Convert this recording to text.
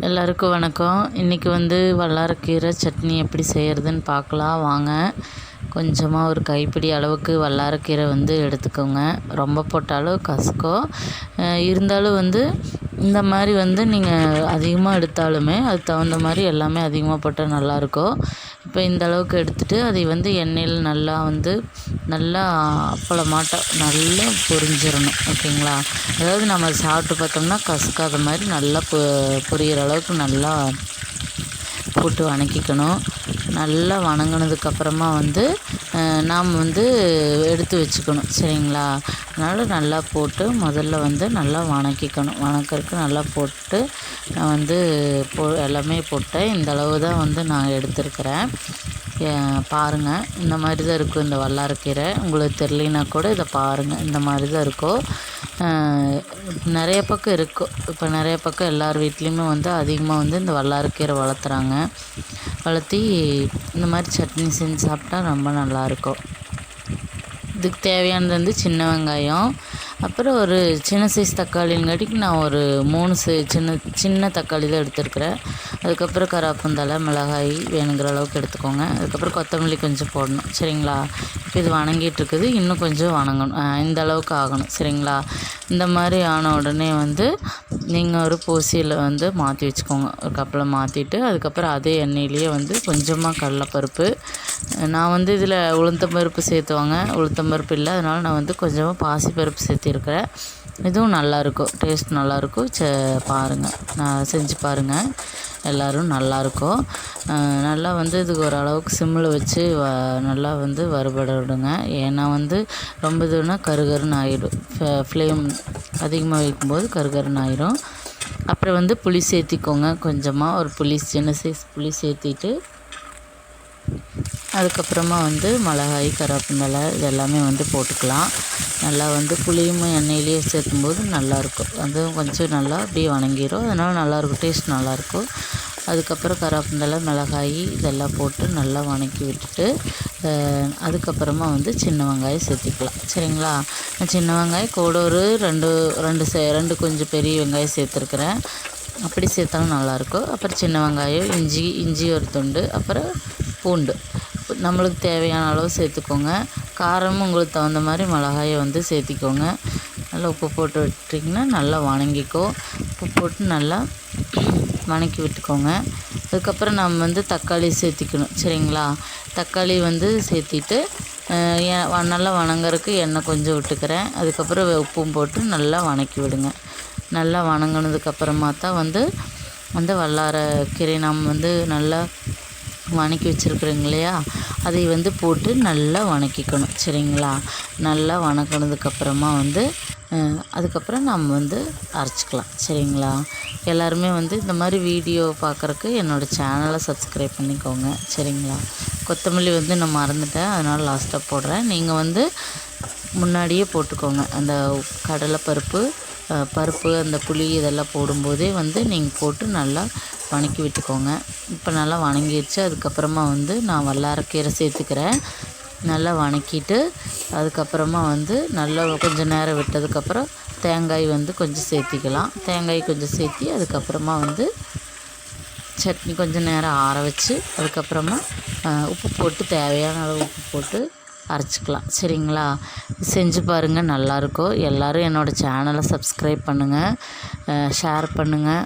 எல்லாருக்கும் வணக்கம். இன்றைக்கி வந்து வல்லாரக்கீரை சட்னி எப்படி செய்கிறதுன்னு பார்க்கலாம். வாங்க. கொஞ்சமாக ஒரு கைப்பிடி அளவுக்கு வல்லாரக்கீரை வந்து எடுத்துக்கோங்க. ரொம்ப போட்டாலும் கசக்கும். இருந்தாலும் வந்து இந்த மாதிரி வந்து நீங்கள் அதிகமாக எடுத்தாலுமே அதுக்கு தகுந்த மாதிரி எல்லாமே அதிகமாக போட்டால் நல்லாயிருக்கும். இப்போ இந்த அளவுக்கு எடுத்துகிட்டு அதை வந்து எண்ணெயில் நல்லா வந்து நல்லா அப்பளமாட்டம் நல்லா பொரிஞ்சிடணும் ஓகேங்களா? அதாவது நம்ம சாப்பிட்டு பார்த்தோம்னா கசக்காத மாதிரி நல்லா பொ பொரியிற அளவுக்கு நல்லா போட்டு வணக்கிக்கணும். நல்லா வணங்கினதுக்கப்புறமா வந்து நாம் வந்து எடுத்து வச்சுக்கணும் சரிங்களா? அதனால் நல்லா போட்டு முதல்ல வந்து நல்லா வணக்கிக்கணும். வணக்கறக்கு நல்லா போட்டு நான் வந்து போ எல்லாமே போட்டேன் இந்த அளவு தான் வந்து நான் எடுத்துருக்கிறேன். பாருங்கள் இந்த மாதிரி தான் இருக்கும் இந்த வல்லாரக்கீரை உங்களுக்கு தெரியலனா கூட இதை பாருங்கள் இந்த மாதிரி தான் இருக்கும். நிறைய பக்கம் இருக்கும் இப்போ நிறைய பக்கம் எல்லார் வீட்லேயுமே வந்து அதிகமாக வந்து இந்த வல்லாரக்கீரை வளர்த்துறாங்க. வளர்த்தி இந்த மாதிரி சட்னி செஞ்சு சாப்பிட்டா ரொம்ப நல்லாயிருக்கும் இதுக்கு தேவையானது வந்து சின்ன வெங்காயம் அப்புறம் ஒரு சின்ன சைஸ் தக்காளிங்காட்டிக்கு நான் ஒரு மூணு சை சின்ன சின்ன தக்காளி தான் எடுத்துருக்குறேன். அதுக்கப்புறம் கராப்பந்தலை மிளகாய் வேணுங்கிற அளவுக்கு எடுத்துக்கோங்க. அதுக்கப்புறம் கொத்தமல்லி கொஞ்சம் போடணும். சரிங்களா? இப்போ இது வணங்கிட்டு இருக்குது. இன்னும் கொஞ்சம் வணங்கணும். இந்த அளவுக்கு ஆகணும். சரிங்களா? இந்த மாதிரி ஆன உடனே வந்து நீங்கள் ஒரு பூசியில் வந்து மாற்றி வச்சுக்கோங்க. ஒரு கப்பில் மாற்றிட்டு அதுக்கப்புறம் அதே எண்ணெயிலேயே வந்து கொஞ்சமாக கடலைப்பருப்பு நான் வந்து இதில் உளுத்தம்பருப்பு சேர்த்துவாங்க. உளுத்தம்பருப்பு இல்லை அதனால் நான் வந்து கொஞ்சமாக பாசிப்பருப்பு சேர்த்திருக்கிறேன். இதுவும் நல்லாயிருக்கும் டேஸ்ட் நல்லாயிருக்கும் ச பாருங்கள் நான் செஞ்சு பாருங்கள் எல்லோரும் நல்லாயிருக்கும் நல்லா வந்து இதுக்கு ஓரளவுக்கு சிம்மில் வச்சு வ நல்லா வந்து வறுபட விடுங்க ஏன்னா வந்து ரொம்ப இதுனா கருகருன்னு ஆகிடும் ஃப்ளேம் அதிகமாக வைக்கும்போது கருகருன்னு ஆயிடும் அப்புறம் வந்து புளி சேர்த்திக்கோங்க. கொஞ்சமாக ஒரு புளி சின்ன சைஸ் புளி சேர்த்திட்டு அதுக்கப்புறமா வந்து மிளகாய் கருவேப்பிலை இது எல்லாமே வந்து போட்டுக்கலாம். நல்லா வந்து புளியும் எண்ணெயிலேயே சேர்த்தும்போது நல்லாயிருக்கும். வந்து கொஞ்சம் நல்லா அப்படியே வணங்கிரும். அதனால் நல்லாயிருக்கும். டேஸ்ட் நல்லாயிருக்கும். அதுக்கப்புறம் கருவேப்பிலை மிளகாய் இதெல்லாம் போட்டு நல்லா வணக்கி விட்டுட்டு அதுக்கப்புறமா வந்து சின்ன வெங்காயம் சேர்த்துக்கலாம். சரிங்களா? நான் சின்ன வெங்காயம் கூட ஒரு ரெண்டு ரெண்டு சே ரெண்டு கொஞ்சம் பெரிய வெங்காயம் சேர்த்துருக்குறேன். அப்படி சேர்த்தாலும் நல்லாயிருக்கும். அப்புறம் சின்ன வெங்காயம் இஞ்சி இஞ்சி ஒரு துண்டு. அப்புறம் பூண்டு. நம்மளுக்கு தேவையான அளவு சேர்த்துக்கோங்க. காரமும் உங்களுக்கு தகுந்த மாதிரி மிளகாயை வந்து சேர்த்திக்கோங்க. நல்லா உப்பு போட்டு விட்டிங்கன்னா நல்லா வணங்கிக்கோ. உப்பு போட்டு நல்லா வணக்கி விட்டுக்கோங்க. அதுக்கப்புறம் நம்ம வந்து தக்காளி சேர்த்திக்கணும். சரிங்களா? தக்காளி வந்து சேர்த்திட்டு எ- வ- நல்லா வணங்குறதுக்கு எண்ணெய் கொஞ்சம் விட்டுக்கிறேன். அதுக்கப்புறம் உப்பும் போட்டு நல்லா வணக்கி விடுங்க. நல்லா வணங்கினதுக்கப்புறமா தான் வந்து அந்த வல்லார கீரை நாம் வந்து நல்லா வணக்கி வச்சுருக்குறோங்க இல்லையா அதை வந்து போட்டு நல்லா வணக்கிக்கணும். சரிங்களா? நல்லா வணக்கினதுக்கப்புறமா வந்து அதுக்கப்புறம் நம்ம வந்து அரைச்சிக்கலாம். சரிங்களா? எல்லாருமே வந்து இந்த மாதிரி வீடியோ பார்க்குறக்கு என்னோடய சேனலை சப்ஸ்கிரைப் பண்ணிக்கோங்க. சரிங்களா? கொத்தமல்லி வந்து நான் மறந்துட்டேன். அதனால் லாஸ்ட்டாக போடுறேன். நீங்கள் வந்து முன்னாடியே போட்டுக்கோங்க. அந்த கடலைப்பருப்பு பருப்பு அந்த புளி இதெல்லாம் போடும்போதே வந்து நீங்கள் போட்டு நல்லா வணக்கி விட்டுக்கோங்க. இப்போ நல்லா வணங்கிடுச்சு அதுக்கப்புறமா வந்து நான் வல்லாரக்கீரை சேர்த்துக்கிறேன். நல்லா வணக்கிட்டு அதுக்கப்புறமா வந்து நல்லா கொஞ்சம் நேரம் விட்டதுக்கப்புறம் தேங்காய் வந்து கொஞ்சம் சேர்த்திக்கலாம். தேங்காய் கொஞ்சம் சேர்த்தி அதுக்கப்புறமா வந்து சட்னி கொஞ்சம் நேரம் ஆற வச்சு அதுக்கப்புறமா உப்பு போட்டு தேவையான அளவு உப்பு போட்டு அரைச்சிக்கலாம். சரிங்களா? செஞ்சு பாருங்கள் நல்லாயிருக்கும் எல்லோரும் என்னோடய சேனலை சப்ஸ்கிரைப் பண்ணுங்கள் ஷேர் பண்ணுங்கள்